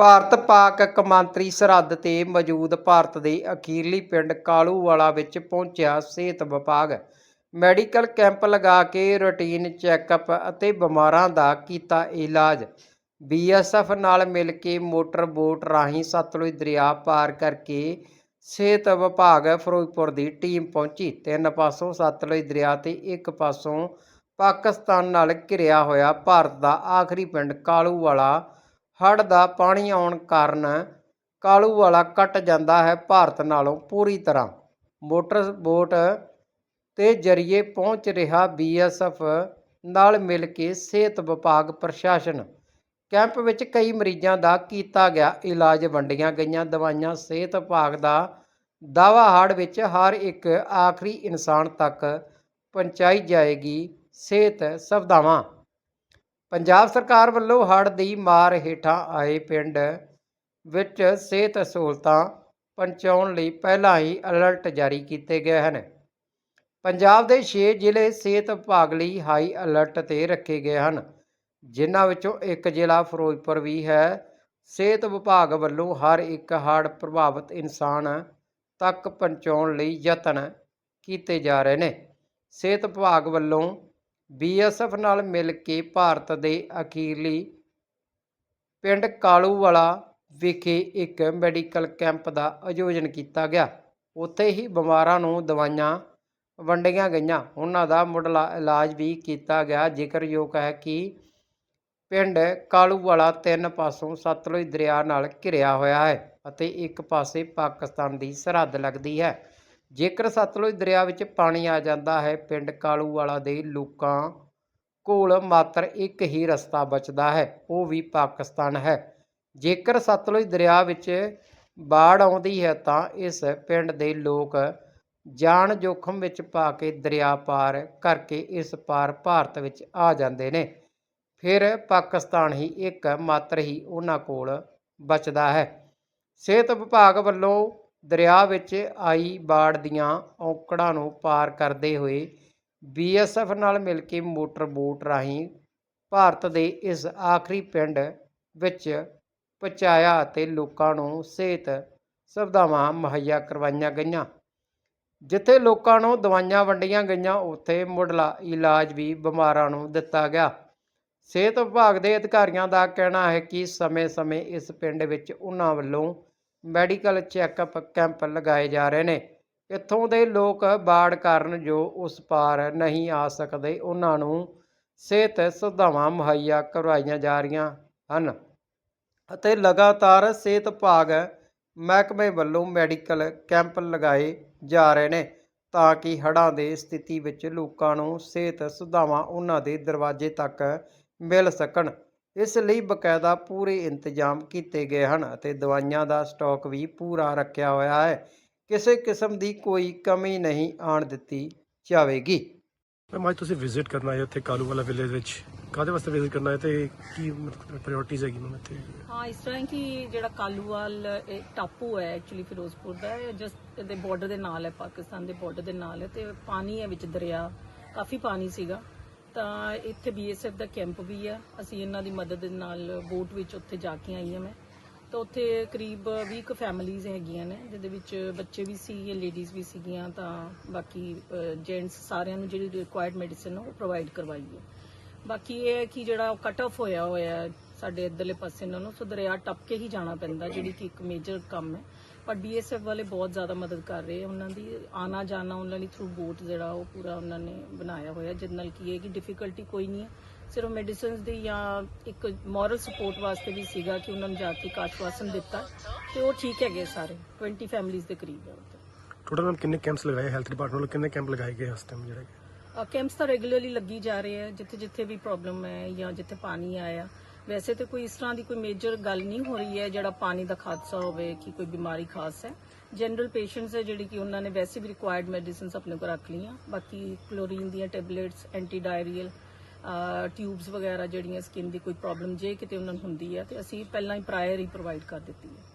ਭਾਰਤ ਪਾਕ ਕਮਾਂਤਰੀ ਸਰਹੱਦ ਤੇ ਮੌਜੂਦ ਭਾਰਤ ਦੇ ਅਖੀਰਲੀ ਪਿੰਡ ਕਾਲੂਵਾਲਾ ਵਿੱਚ ਪਹੁੰਚਿਆ ਸਿਹਤ ਵਿਭਾਗ। ਮੈਡੀਕਲ ਕੈਂਪ ਲਗਾ ਕੇ ਰੂਟੀਨ ਚੈੱਕਅਪ ਅਤੇ ਬਿਮਾਰਾਂ ਦਾ ਕੀਤਾ ਇਲਾਜ। ਬੀਐਸਐਫ ਨਾਲ ਮਿਲ ਕੇ ਮੋਟਰ ਬੋਟ ਰਾਹੀਂ ਸਤਲੁਜ ਦਰਿਆ ਪਾਰ ਕਰਕੇ ਸਿਹਤ ਵਿਭਾਗ ਫਿਰੋਜ਼ਪੁਰ ਦੀ ਟੀਮ ਪਹੁੰਚੀ। ਤਿੰਨ ਪਾਸੋਂ ਸਤਲੁਜ ਦਰਿਆ ਤੇ ਇੱਕ ਪਾਸੋਂ ਪਾਕਿਸਤਾਨ ਨਾਲ ਘਿਰਿਆ ਹੋਇਆ ਭਾਰਤ ਦਾ ਆਖਰੀ ਪਿੰਡ ਕਾਲੂਵਾਲਾ ਹੜ੍ਹ ਦਾ ਪਾਣੀ ਆਉਣ ਕਾਰਨ ਕਾਲੂ ਵਾਲਾ ਕੱਟ ਜਾਂਦਾ ਹੈ ਭਾਰਤ ਨਾਲੋਂ ਪੂਰੀ ਤਰ੍ਹਾਂ। ਮੋਟਰ ਬੋਟ ਤੇ ਜਰੀਏ ਪਹੁੰਚ ਰਿਹਾ ਬੀਐਸਐਫ ਨਾਲ ਮਿਲ ਕੇ ਸਿਹਤ ਵਿਭਾਗ ਪ੍ਰਸ਼ਾਸਨ। ਕੈਂਪ ਵਿੱਚ ਕਈ ਮਰੀਜ਼ਾਂ ਦਾ ਕੀਤਾ ਗਿਆ ਇਲਾਜ, ਵੰਡੀਆਂ ਗਈਆਂ ਦਵਾਈਆਂ, ਸਿਹਤ ਵਿਭਾਗ ਦਾ ਦਾਵਾ ਹੜ੍ਹ ਵਿੱਚ ਹਰ ਇੱਕ ਆਖਰੀ ਇਨਸਾਨ ਤੱਕ ਪਹੁੰਚਾਈ ਜਾਏਗੀ ਸਿਹਤ ਸੁਵਿਧਾਵਾਂ। ਪੰਜਾਬ ਸਰਕਾਰ ਵੱਲੋਂ ਹੜ੍ਹ ਦੀ ਮਾਰ ਹੇਠਾਂ ਆਏ ਪਿੰਡ ਵਿੱਚ ਸਿਹਤ ਸਹੂਲਤਾਂ ਪਹੁੰਚਾਉਣ ਲਈ ਪਹਿਲਾਂ ਹੀ ਅਲਰਟ ਜਾਰੀ ਕੀਤੇ ਗਏ ਹਨ। ਪੰਜਾਬ ਦੇ 6 ਜ਼ਿਲ੍ਹੇ ਸਿਹਤ ਵਿਭਾਗ ਲਈ ਹਾਈ ਅਲਰਟ ਤੇ ਰੱਖੇ ਗਏ ਹਨ, ਜਿਨ੍ਹਾਂ ਵਿੱਚੋਂ ਇੱਕ ਜ਼ਿਲ੍ਹਾ ਫਿਰੋਜ਼ਪੁਰ ਵੀ ਹੈ। ਸਿਹਤ ਵਿਭਾਗ ਵੱਲੋਂ ਹਰ ਇੱਕ ਹੜ੍ਹ ਪ੍ਰਭਾਵਿਤ ਇਨਸਾਨ ਤੱਕ ਪਹੁੰਚਾਉਣ ਲਈ ਯਤਨ ਕੀਤੇ ਜਾ ਰਹੇ ਨੇ। ਸਿਹਤ ਵਿਭਾਗ ਵੱਲੋਂ ਬੀਐਸਐਫ ਨਾਲ ਮਿਲ ਕੇ ਭਾਰਤ ਦੇ ਅਖੀਰਲੀ ਪਿੰਡ ਕਾਲੂਵਾਲਾ ਵਿਖੇ ਇੱਕ ਮੈਡੀਕਲ ਕੈਂਪ ਦਾ ਆਯੋਜਨ ਕੀਤਾ ਗਿਆ। ਉੱਥੇ ਹੀ ਬਿਮਾਰਾਂ ਨੂੰ ਦਵਾਈਆਂ ਵੰਡੀਆਂ ਗਈਆਂ। ਉਹਨਾਂ ਦਾ ਮੁੱਢਲਾ ਇਲਾਜ ਵੀ ਕੀਤਾ ਗਿਆ। ਜ਼ਿਕਰਯੋਗ ਹੈ ਕਿ ਪਿੰਡ ਕਾਲੂਵਾਲਾ ਤਿੰਨ ਪਾਸੋਂ ਸਤਲੁਜ ਦਰਿਆ ਨਾਲ ਘਿਰਿਆ ਹੋਇਆ ਹੈ ਅਤੇ ਇੱਕ ਪਾਸੇ ਪਾਕਿਸਤਾਨ ਦੀ ਸਰਹੱਦ ਲੱਗਦੀ ਹੈ। ਜੇਕਰ ਸਤਲੁਜ ਦਰਿਆ ਵਿੱਚ ਪਾਣੀ ਆ ਜਾਂਦਾ ਹੈ, ਪਿੰਡ ਕਾਲੂਵਾਲਾ ਦੇ ਲੋਕਾਂ ਕੋਲ ਮਾਤਰ ਇੱਕ ਹੀ ਰਸਤਾ ਬਚਦਾ ਹੈ, ਉਹ ਵੀ ਪਾਕਿਸਤਾਨ ਹੈ। ਜੇਕਰ ਸਤਲੁਜ ਦਰਿਆ ਵਿੱਚ ਬਾੜ ਆਉਂਦੀ ਹੈ, ਤਾਂ ਇਸ ਪਿੰਡ ਦੇ ਲੋਕ ਜਾਨ ਜੋਖਮ ਵਿੱਚ ਪਾ ਕੇ ਦਰਿਆ ਪਾਰ ਕਰਕੇ ਇਸ ਪਾਰ ਭਾਰਤ ਵਿੱਚ ਆ ਜਾਂਦੇ ਨੇ। ਫਿਰ ਪਾਕਿਸਤਾਨ ਹੀ ਇੱਕ ਮਾਤਰ ਹੀ ਉਹਨਾਂ ਕੋਲ ਬਚਦਾ ਹੈ। ਸਿਹਤ ਵਿਭਾਗ ਵੱਲੋਂ ਦਰਿਆ ਵਿੱਚ ਆਈ ਬਾੜ ਦੀਆਂ ਔਕੜਾਂ ਨੂੰ ਪਾਰ ਕਰਦੇ ਹੋਏ ਬੀਐਸਐਫ ਨਾਲ ਮਿਲ ਕੇ ਮੋਟਰ ਬੋਟ ਰਾਹੀਂ ਭਾਰਤ ਦੇ ਇਸ ਆਖਰੀ ਪਿੰਡ ਵਿੱਚ ਪਹੁੰਚਾਇਆ ਅਤੇ ਲੋਕਾਂ ਨੂੰ ਸਿਹਤ ਸੁਵਿਧਾਵਾਂ ਮੁਹੱਈਆ ਕਰਵਾਈਆਂ ਗਈਆਂ। ਜਿੱਥੇ ਲੋਕਾਂ ਨੂੰ ਦਵਾਈਆਂ ਵੰਡੀਆਂ ਗਈਆਂ, ਉੱਥੇ ਮੁੱਢਲਾ ਇਲਾਜ ਵੀ ਬਿਮਾਰਾਂ ਨੂੰ ਦਿੱਤਾ ਗਿਆ। ਸਿਹਤ ਵਿਭਾਗ ਦੇ ਅਧਿਕਾਰੀਆਂ ਦਾ ਕਹਿਣਾ ਹੈ ਕਿ ਸਮੇਂ-ਸਮੇਂ ਇਸ ਪਿੰਡ ਵਿੱਚ ਉਹਨਾਂ ਵੱਲੋਂ ਮੈਡੀਕਲ ਚੈੱਕਅਪ ਕੈਂਪ ਲਗਾਏ ਜਾ ਰਹੇ ਨੇ। ਇੱਥੋਂ ਦੇ ਲੋਕ ਬਾੜ ਕਾਰਨ ਜੋ ਉਸ ਪਾਰ ਨਹੀਂ ਆ ਸਕਦੇ, ਉਹਨਾਂ ਨੂੰ ਸਿਹਤ ਸੁਵਿਧਾਵਾਂ ਮੁਹੱਈਆ ਕਰਵਾਈਆਂ ਜਾ ਰਹੀਆਂ ਹਨ ਅਤੇ ਲਗਾਤਾਰ ਸਿਹਤ ਭਾਗ ਮਹਿਕਮੇ ਵੱਲੋਂ ਮੈਡੀਕਲ ਕੈਂਪ ਲਗਾਏ ਜਾ ਰਹੇ ਨੇ ਤਾਂ ਕਿ ਹੜ੍ਹਾਂ ਦੇ ਸਥਿਤੀ ਵਿੱਚ ਲੋਕਾਂ ਨੂੰ ਸਿਹਤ ਸੁਵਿਧਾਵਾਂ ਉਹਨਾਂ ਦੇ ਦਰਵਾਜ਼ੇ ਤੱਕ ਮਿਲ ਸਕਣ। ਇਸ ਲਈ ਬਕਾਇਦਾ ਪੂਰੇ ਇੰਤਜ਼ਾਮ ਕੀਤੇ ਗਏ ਹਨ ਅਤੇ ਦਵਾਈਆਂ ਦਾ ਸਟਾਕ ਵੀ ਪੂਰਾ ਰੱਖਿਆ ਹੋਇਆ ਹੈ। ਕਿਸੇ ਕਿਸਮ ਦੀ ਕੋਈ ਕਮੀ ਨਹੀਂ ਆਣ ਦਿੱਤੀ ਜਾਵੇਗੀ। ਮੈਮ ਅੱਜ ਤੁਸੀਂ ਵਿਜ਼ਿਟ ਕਰਨਾ ਹੈ ਉੱਥੇ ਕਾਲੂ ਵਾਲਾ ਵਿਲੇਜ ਵਿੱਚ। ਕਾਹਦੇ ਵਾਸਤੇ ਵਿਜ਼ਿਟ ਕਰਨਾ ਹੈ ਤੇ ਕੀ ਪ੍ਰਾਇੋਰਟੀਜ਼ ਹੈਗੀ ਮੈਮ ਇੱਥੇ? ਹਾਂ ਇਸ ਤਰ੍ਹਾਂ ਕਿ ਜਿਹੜਾ ਕਾਲੂਵਾਲ ਟਾਪੂ ਹੈ ਐਕਚੁਅਲੀ ਫਿਰੋਜ਼ਪੁਰ ਦਾ ਜਸਟ ਦੇ ਬਾਰਡਰ ਦੇ ਨਾਲ ਹੈ ਪਾਕਿਸਤਾਨ ਦੇ ਬਾਰਡਰ ਦੇ ਨਾਲ ਹੈ ਤੇ ਪਾਣੀ ਹੈ ਵਿੱਚ ਦਰਿਆ ਕਾਫੀ ਪਾਣੀ ਸੀਗਾ। ਤਾਂ ਇੱਥੇ ਬੀਐਸਐਫ ਦਾ ਕੈਂਪ ਵੀ ਆ। ਅਸੀਂ ਇਹਨਾਂ ਦੀ ਮਦਦ ਦੇ ਨਾਲ ਬੋਟ ਵਿੱਚ ਉੱਥੇ ਜਾ ਕੇ ਆਈ ਹਾਂ ਮੈਂ। ਤਾਂ ਉੱਥੇ ਕਰੀਬ 20 ਕੁ ਫੈਮਿਲੀਆਂ ਹੈਗੀਆਂ ਨੇ, ਜਿਹਦੇ ਵਿੱਚ ਬੱਚੇ ਵੀ ਸੀ ਲੇਡੀਜ਼ ਵੀ ਸੀਗੀਆਂ, ਤਾਂ ਬਾਕੀ ਜੈਂਟਸ ਸਾਰਿਆਂ ਨੂੰ ਜਿਹੜੀ ਰਿਕੁਆਇਰਡ ਮੈਡੀਸਿਨ ਉਹ ਪ੍ਰੋਵਾਈਡ ਕਰਵਾਈ ਹੈ ਬਾਕੀ ਇਹ ਹੈ ਕਿ ਜਿਹੜਾ ਕਟ ਆਫ ਹੋਇਆ ਹੋਇਆ ਸਾਡੇ ਇੱਧਰਲੇ ਪਾਸੇ ਇਹਨਾਂ ਨੂੰ, ਸੋ ਦਰਿਆ ਟੱਪ ਕੇ ਹੀ ਜਾਣਾ ਪੈਂਦਾ, ਜਿਹੜੀ ਕਿ ਇੱਕ ਮੇਜਰ ਕੰਮ ਹੈ। ਪਰ ਬੀਐਸਐਫ ਵਾਲੇ ਬਹੁਤ ਜ਼ਿਆਦਾ ਮਦਦ ਕਰ ਰਹੇ ਉਹਨਾਂ ਦੀ ਆਣਾ ਜਾਣਾ ਉਹਨਾਂ ਲਈ ਥਰੂ ਬੋਟ ਜਿਹੜਾ ਉਹ ਪੂਰਾ ਉਹਨਾਂ ਨੇ ਬਣਾਇਆ ਹੋਇਆ। ਜਿਹਦੇ ਨਾਲ ਕੀ ਹੈ ਕਿ ਡਿਫਿਕਲਟੀ ਕੋਈ ਨਹੀਂ ਹੈ। ਸਿਰਫ ਮੈਡੀਸਿਨਸ ਦੀ ਜਾਂ ਇੱਕ ਮੋਰਲ ਸਪੋਰਟ ਵਾਸਤੇ ਵੀ ਸੀਗਾ ਕਿ ਉਹਨਾਂ ਨੂੰ ਜਾ ਕੇ ਕਾਸ਼ਵਾਸਨ ਦਿੱਤਾ। ਤੇ ਉਹ ਠੀਕ ਹੈਗੇ ਸਾਰੇ। 20 ਫੈਮਿਲੀਆਂ ਦੇ ਕਰੀਬ ਹੈ ਉੱਥੇ। ਟੋਟਲ ਮੈਮ ਕਿੰਨੇ ਕੈਂਪਸ ਲਗਾਏ ਹੈਲਥ ਡਿਪਾਰਟਮੈਂਟ ਵੱਲੋਂ ਕਿੰਨੇ ਕੈਂਪ ਲਗਾਏ ਗਏ ਇਸ ਟਾਈਮ ਜਿਹੜੇ? ਕੈਂਪਸ ਤਾਂ ਰੈਗੂਲਰਲੀ ਲੱਗੀ ਜਾ ਰਹੇ ਹੈ ਜਿੱਥੇ ਜਿੱਥੇ ਵੀ ਪ੍ਰੋਬਲਮ ਹੈ ਜਾਂ ਜਿੱਥੇ ਪਾਣੀ ਆਇਆ। ਵੈਸੇ ਤੇ ਕੋਈ ਇਸ ਤਰ੍ਹਾਂ ਦੀ ਕੋਈ ਮੇਜਰ ਗੱਲ ਨਹੀਂ ਹੋ ਰਹੀ ਹੈ ਜਿਹੜਾ ਪਾਣੀ ਦਾ ਖਾਦਸਾ ਹੋਵੇ ਕਿ ਕੋਈ ਬਿਮਾਰੀ ਖਾਸ ਹੈ। ਜਨਰਲ ਪੇਸ਼ੈਂਟਸ ਹੈ ਜਿਹੜੀ ਕਿ ਉਹਨਾਂ ਨੇ ਵੈਸੇ ਵੀ ਰਿਕੁਆਇਰਡ ਮੈਡੀਸਿਨਸ ਆਪਣੇ ਕੋਲ ਰੱਖ ਲਈਆਂ। ਬਾਕੀ ਕਲੋਰੀਨ ਦੀਆਂ ਟੈਬਲੇਟਸ ਐਂਟੀ ਡਾਇਰੀਅਲ ਟਿਊਬਸ ਵਗੈਰਾ ਜਿਹੜੀਆਂ ਸਕਿਨ ਦੀ ਕੋਈ ਪ੍ਰੋਬਲਮ ਜੇ ਕਿਤੇ ਉਹਨਾਂ ਨੂੰ ਹੁੰਦੀ ਹੈ, ਤੇ ਅਸੀਂ ਪਹਿਲਾਂ ਹੀ ਪ੍ਰਾਇਰ ਹੀ ਪ੍ਰੋਵਾਈਡ ਕਰ ਦਿੱਤੀ ਹੈ।